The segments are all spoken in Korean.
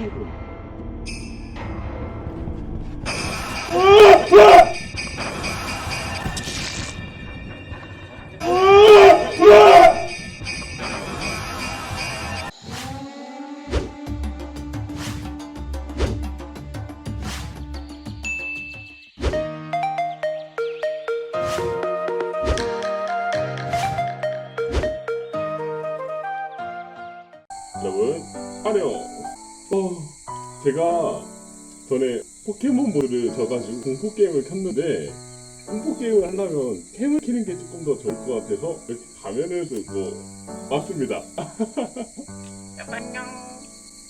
见过你。 어, 제가 전에 포켓몬볼을 져가지고 공포 게임을 켰는데 공포 게임을 하려면 캠을 키는 게 조금 더 좋을 것 같아서 이렇게 가면을 들고 왔습니다. 안녕.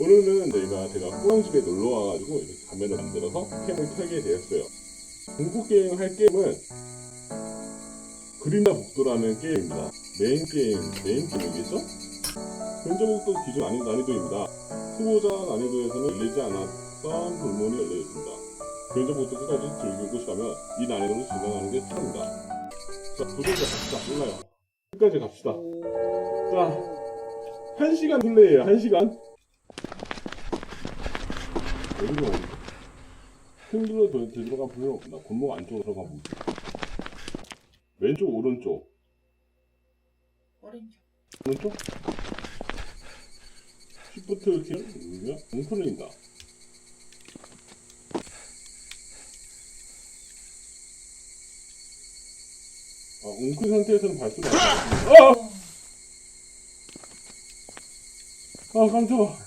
오늘은 저희가 제가 꾸영집에 놀러 와가지고 이렇게 가면을 만들어서 캠을 켜게 되었어요. 공포 게임 할 게임은 그린다 복도라는 게임입니다. 메인 게임, 메인 게임이겠죠? 견적목도 기존 난이, 난이도입니다. 후보자 난이도에서는 열리지 않았던 불문이 열려 있습니다. 견적목도 끝까지 즐기고 싶다면 이 난이도를 진행하는 게 최고입니다. 자, 도전자 갑시다. 몰라요. 끝까지 갑시다. 자, 한 시간 플레이에요. 한 시간. 여기로 오는데? 힘들어 도 들어가 필요 없다. 골목 안쪽으로 들어가 볼게. 왼쪽, 오른쪽. 오렌지. 오른쪽? 시프트 이렇게 누르면 웅크린다. 아, 웅크린 상태에서는 발소리. 아! 아, 깜짝아.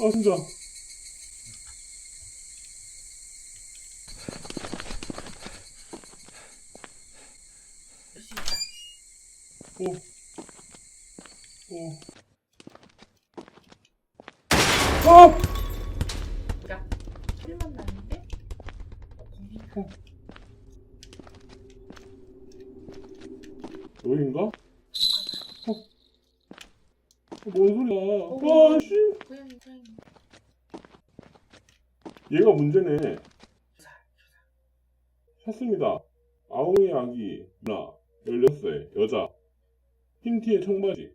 아, 진짜. 할수 있다. 오. 오. 아! 야, 필만 나는데? 어. 여긴가? 어. 뭔 소리야? 아, 씨. 고양이 고양이. 얘가 문제네. 샀습니다. 아웅이 아기, 누나, 16세, 여자. 흰 티에 청바지.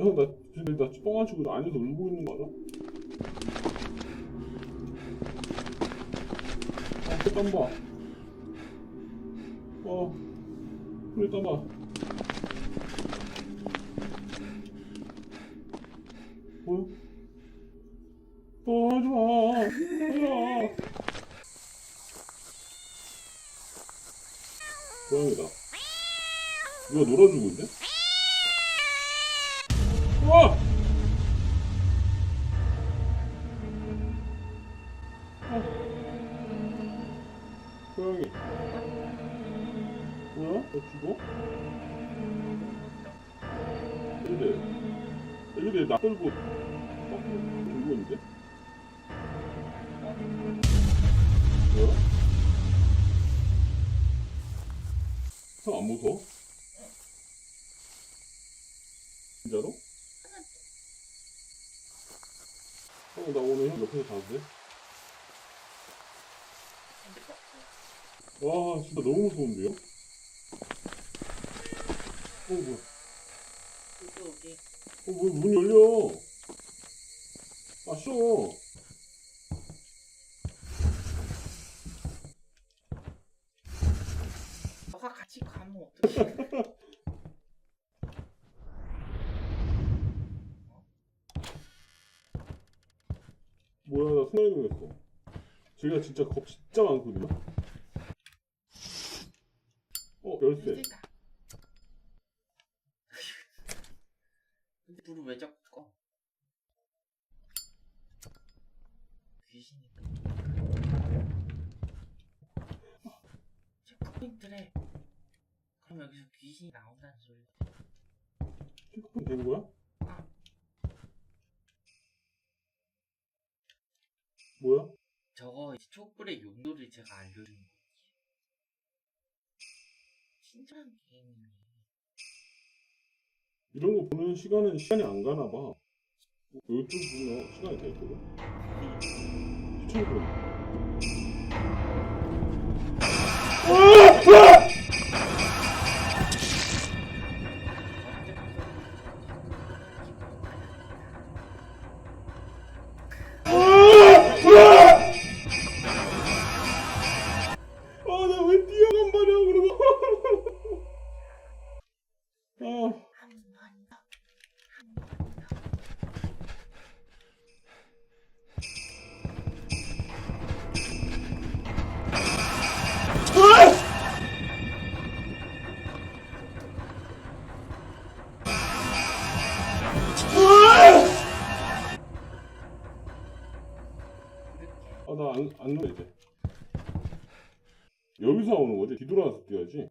형, 나, 근데 나 뻥아치고 안에서 울고 있는 거 알아? 아, 땀 봐. 어, 그래, 땀 봐. 뭐야? 어, 마. 하지 마. 고양이다. 누가 놀아주고 있네? 와! 어. 고양이. 뭐야? 너 죽어? 애들. 애들이 나 끌고, 막 들고 있는데? 뭐야? 형안 무서워? 진짜로? 형, 나 오늘 형 옆에서 돼? 와, 진짜 너무 무서운데요? 어, 뭐야. 여기. 어, 뭐, 문 열려. 아, 쉬어. 너가 같이 가면 어떡해? 뭐야, 나 순간이동 했어. 제가 진짜 겁 진짜 많거든요? 어, 열쇠. 힘들다. 근데 불을 왜 자꾸 꺼? 귀신이. 자꾸 포인트래. 그럼 여기서 귀신이 나온다는 소리. 체크폰 된 거야? 아. 뭐야? 저거 촛불의 용도를 제가 알려주는 거지. 친절한 게임이네. 이런 거 보는 시간은 시간이 안 가나 봐. 이쪽 보면 시간이 다 있거든. 시청 분. 안, 안 넣어, 이제. 여기서 나오는 거지? 뒤돌아서 뛰어야지.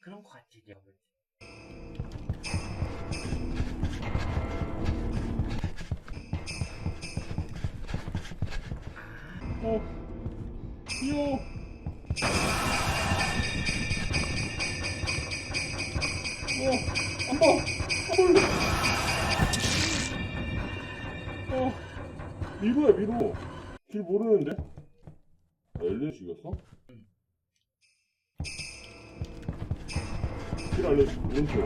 그런 거 같아, 내가 볼 때. 어. 뛰어. 어, 번. 어. 미로야, 미로. 길 모르는데? 아, 엘리는 죽였어? 응. 길 알려줘, 오른쪽.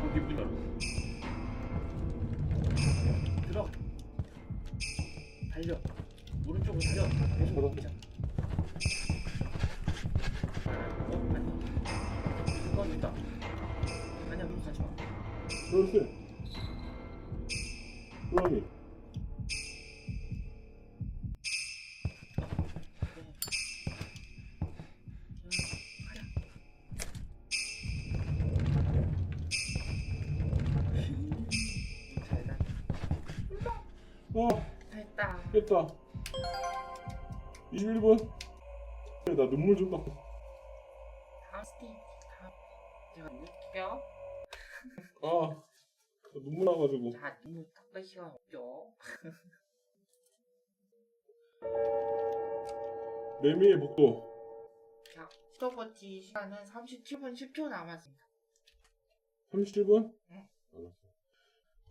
거기 문 열어. 들어. 달려. 오른쪽으로 달려. 계속 걸어. 어, 아니. 그건 있다. 아니야, 그거 가지 마. 그렇지. 고양이. 됐다. 깼다. 21분. 나 눈물 좀 나. 다음. 제가 볼게요. 아, 나 눈물 나가지고. 자, 눈물 닦을 시간 없죠. 매미의 복도. 자, 스톱워치 시간은 37분 10초 남았습니다. 37분? 응. 알았어.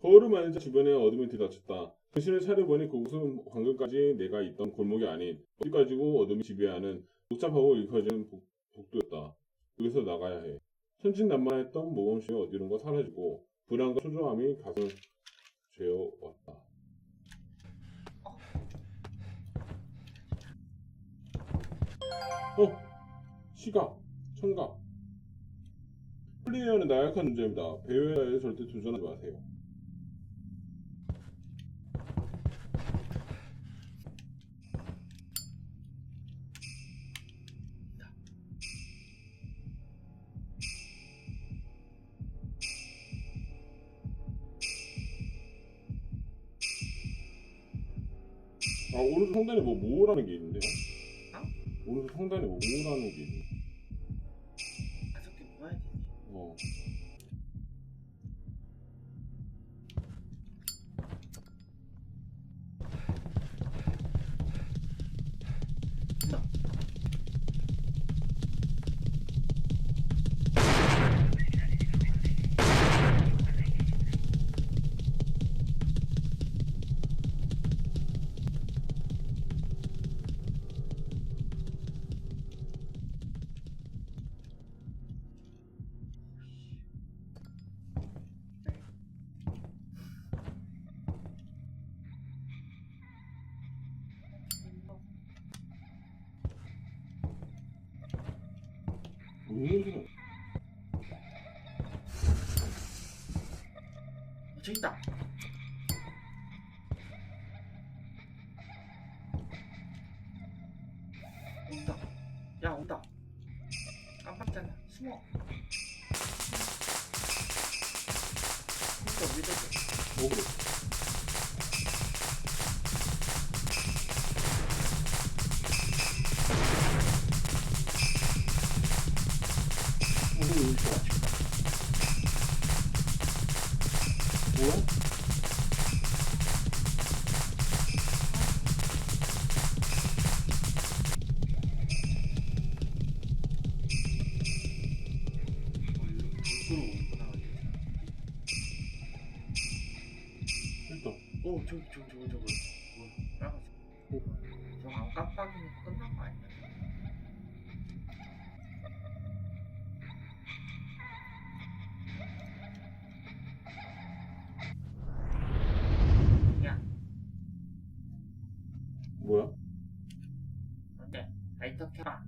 거울을 만지자 주변에 어둠이 들이닥쳤다. 정신을 차려보니 그곳은 방금까지 내가 있던 골목이 아닌 어디까지고 어둠이 지배하는 복잡하고 일컬어지는 복, 복도였다. 여기서 나가야 해. 천진난만했던 모범심이 어디론가 사라지고 불안과 초조함이 가슴을 죄어왔다. 어? 시각, 청각. 플레이어는 나약한 존재입니다. 배우에 절대 도전하지 마세요. 아 오른쪽 상단에 뭐 모으라는 게 있는데요? 어? 오른쪽 상단에 뭐 모으라는 게. 다섯 개 모아야 되네. 어. 어, 저기 있다. 온다. 야, 온다. 깜빡잖아. 숨어. 진짜 왜 저래? 뭐 그래? 오 저기 저기 저기 저기 뭐야 빨간색 저거 안 깜빡이면 끝난 거 아니야? 야 뭐야? 어때? 라이터 켜라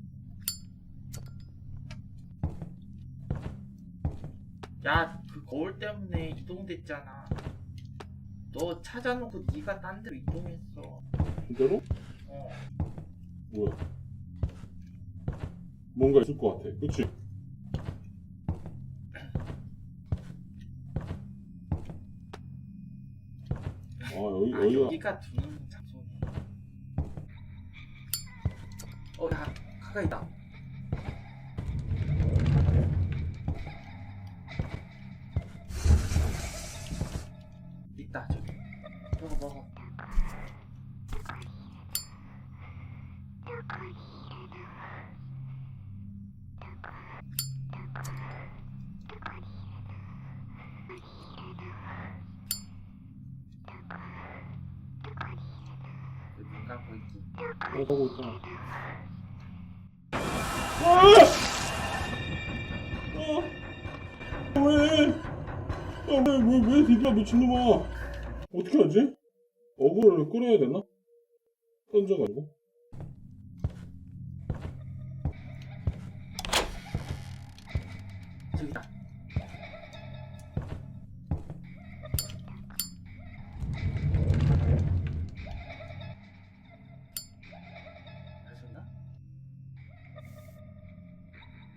야그 거울 때문에 이동됐잖아 너 찾아놓고 네가 딴 데로 이동했어 진짜로? 어 뭐야? 뭔가 있을 것 같아. 그치? 아, 여기, 아, 여기가. 여기가 두는 장소네. 어, 야, 가까이 있다. 있다, 왜? 아, 왜, 비비야, 미친놈아. 어떻게 하지? 어그로를 끌어야 되나? 던져가지고.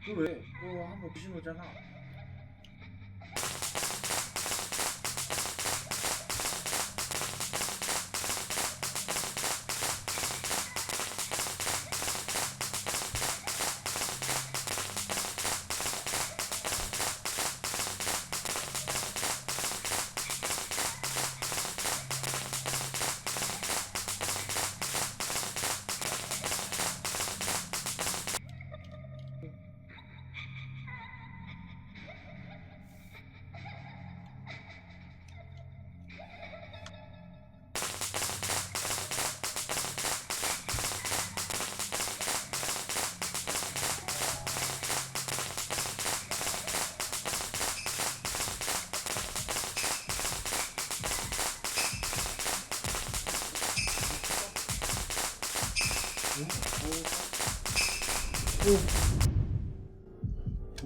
그 왜? 그거 한번 부신 오잖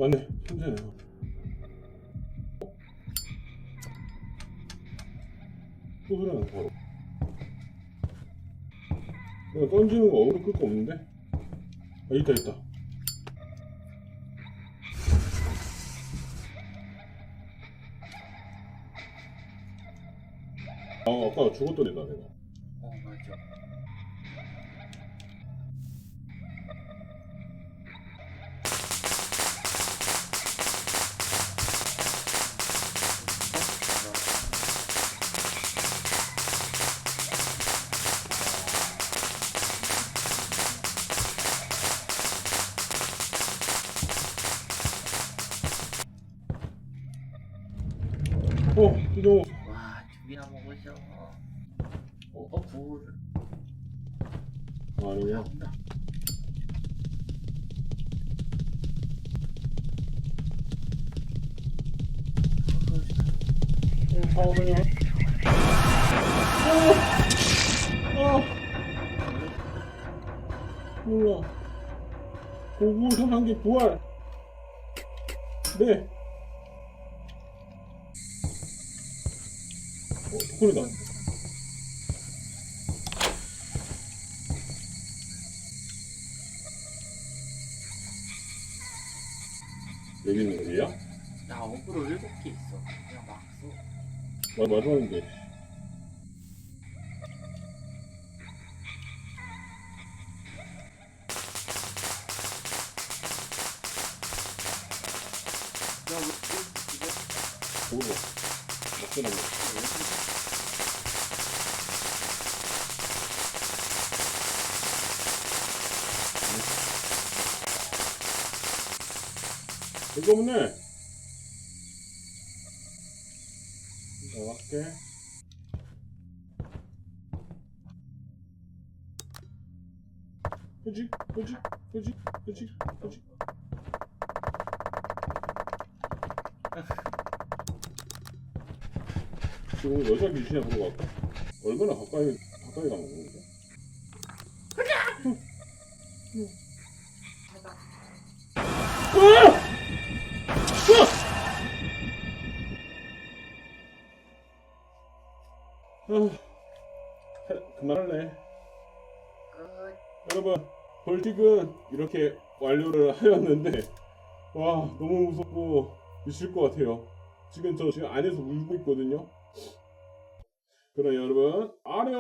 맞네, 천재네. 또 소리 나는 바로. 내가 던지는 거 어그로 끌거 없는데? 아, 있다, 있다. 아, 아까 죽었던 애다, 내가. 어, 맞죠. 어, 이거. 와, 죽이나 먹으셔. 어, 어, 굴. 아, 아니구나. 나온다. 어. 어, 아, 몰라. 고구 상한계 부활. 네. 어, 소리다. 여기 있는 거야? 나 어그로 일곱 개 있어. 그냥 막 써. 마, 마지막인데. 보고 먹고 나면 없네. 나갈게. 그지? 그지? 그지? 그지? 그지? 지금 여자 귀신이 보러 갈까? 얼마나 가까이 가까이 가는 건데? 아, 그만할래. 끝. 여러분, 벌칙은 이렇게 완료를 하였는데, 와, 너무 무섭고 미칠 것 같아요. 지금 저 지금 안에서 울고 있거든요. 그럼 여러분, 아래